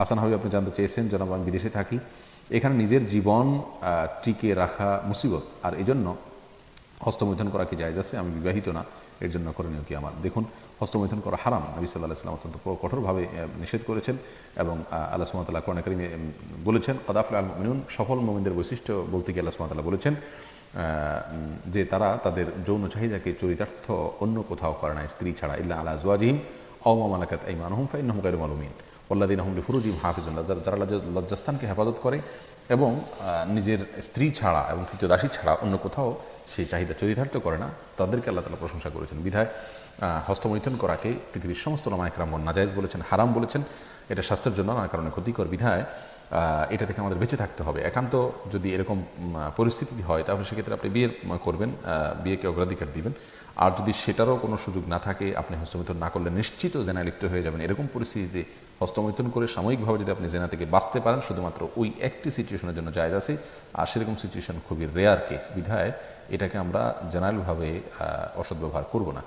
হাসান হাবিব, আপনি জানতে চেয়েছেন, জনাব, আমি বিদেশে থাকি। এখানে নিজের জীবন টিকে রাখা মুসিবত। আর এই জন্য হস্তমৈথন করা কি জায়জ আছে? আমি বিবাহিত না, এর জন্য করণীয় কি আমার? দেখুন, হস্তমৈথন করা হারাম। নবী সাল্লাহ ইসলাম অত্যন্ত কঠোরভাবে নিষেধ করেছেন এবং আল্লাহ সুমতাল্লাহ কোরআন করিমে বলেছেন কদাফুল আল মিনুন সফল মোমিনদের বৈশিষ্ট্য বলতে গিয়ে আল্লাহ সুমতাল্লাহ বলেছেন যে তারা তাদের যৌন চাহিদাকে চরিতার্থ অন্য কোথাও করে না স্ত্রী ছাড়া, ইল্লা আলা জওয়াজিহিম অমালাকাত এই মানহুম ফাইন হুকাইর মালুমিন। ওল্লাদিন হুমলি ফুরুজিম হাফিজুল্লাহ যারা যারা লজ্জা- লজ্জাস্থানকে হেফাজত করে এবং নিজের স্ত্রী ছাড়া এবং তৃতীয় দাসী ছাড়া অন্য কোথাও সেই চাহিদা চরিতার্থ করে না, তাদেরকে আল্লাহ তালা প্রশংসা করেছেন। বিধায় হস্তমৈথন করাকে পৃথিবীর সমস্ত নামায়করাম নাজায়জ বলেছেন, হারাম বলেছেন। এটা স্বাস্থ্যের জন্য নানা কারণে ক্ষতিকর। বিধায় এটা থেকে আমাদের বেঁচে থাকতে হবে। একান্ত যদি এরকম পরিস্থিতি হয়, তাহলে সেক্ষেত্রে আপনি বিয়ে করবেন বিয়েকে অগ্রাধিকার দিবেন। আর যদি সেটারও কোনো সুযোগ না থাকে, আপনি হস্তমৈথুন না করলে নিশ্চিত জেনায় লিপ্ত হয়ে যাবেন। এরকম পরিস্থিতিতে হস্তমৈথুন করে সাময়িকভাবে যদি আপনি জেনা থেকে বাঁচতে পারেন, শুধুমাত্র ওই একটি সিচুয়েশনের জন্য জায়গা আছে। আর সেরকম সিচুয়েশন খুবই রেয়ার কেস বিধায় এটাকে আমরা জেনারেলভাবে অসৎ ব্যবহার করব না।